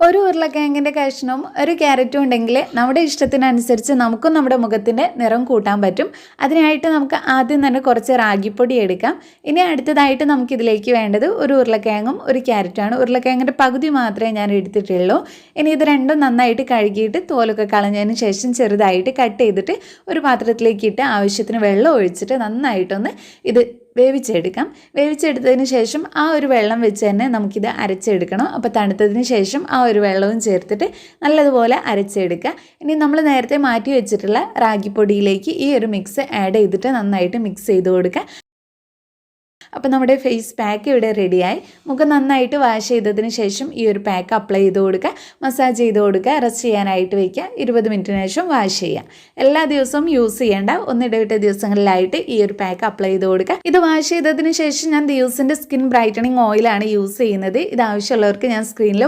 ഒരു ഉരുളക്കിഴങ്ങിന്റെ കഷ്ണവും ഒരു ക്യാരറ്റും ഉണ്ടെങ്കിൽ നമ്മുടെ ഇഷ്ടത്തിനനുസരിച്ച് നമുക്കും നമ്മുടെ മുഖത്തിന്റെ നിറം കൂട്ടാൻ പറ്റും. അതിനായിട്ട് നമുക്ക് ആദ്യം തന്നെ കുറച്ച് റാഗിപ്പൊടി എടുക്കാം. ഇനി അടുത്തതായിട്ട് നമുക്കിതിലേക്ക് വേണ്ടത് ഒരു ഉരുളക്കിഴങ്ങും ഒരു ക്യാരറ്റുമാണ്. ഉരുളക്കിഴങ്ങിന്റെ പകുതി മാത്രമേ ഞാൻ എടുത്തിട്ടുള്ളൂ. ഇനി ഇത് രണ്ടും നന്നായിട്ട് കഴുകിയിട്ട് തോലൊക്കെ കളഞ്ഞതിന് ശേഷം ചെറുതായിട്ട് കട്ട് ചെയ്തിട്ട് ഒരു പാത്രത്തിലേക്ക് ഇട്ട് ആവശ്യത്തിന് വെള്ളം ഒഴിച്ചിട്ട് നന്നായിട്ടൊന്ന് ഇത് വേവിച്ചെടുക്കാം. വേവിച്ചെടുത്തതിന് ശേഷം ആ ഒരു വെള്ളം വെച്ച് തന്നെ നമുക്കിത് അരച്ചെടുക്കണം. അപ്പോൾ തണുത്തതിന് ശേഷം ആ ഒരു വെള്ളവും ചേർത്തിട്ട് നല്ലതുപോലെ അരച്ചെടുക്കുക. ഇനി നമ്മൾ നേരത്തെ മാറ്റി വെച്ചിട്ടുള്ള റാഗിപ്പൊടിയിലേക്ക് ഈ ഒരു മിക്സ് ആഡ് ചെയ്തിട്ട് നന്നായിട്ട് മിക്സ് ചെയ്ത് കൊടുക്കുക. അപ്പോൾ നമ്മുടെ ഫേസ് പാക്ക് ഇവിടെ റെഡിയായി മുഖം നന്നായിട്ട് വാഷ് ചെയ്തതിന് ശേഷം ഈ ഒരു പാക്ക് അപ്ലൈ ചെയ്ത് കൊടുക്കുക. മസാജ് ചെയ്ത് കൊടുക്കുക. റെസ്റ്റ് ചെയ്യാനായിട്ട് വയ്ക്കുക ഇരുപത് മിനിറ്റിന് ശേഷം വാഷ് ചെയ്യുക. എല്ലാ ദിവസവും യൂസ് ചെയ്യേണ്ട ഒന്നിടവിട്ട ദിവസങ്ങളിലായിട്ട് ഈ ഒരു പാക്ക് അപ്ലൈ ചെയ്ത് കൊടുക്കുക. ഇത് വാഷ് ചെയ്തതിന് ശേഷം ഞാൻ ദിവസിന്റെ സ്കിൻ ബ്രൈറ്റനിങ് ഓയിലാണ് യൂസ് ചെയ്യുന്നത്. ഇത് ആവശ്യമുള്ളവർക്ക് ഞാൻ സ്ക്രീനിൽ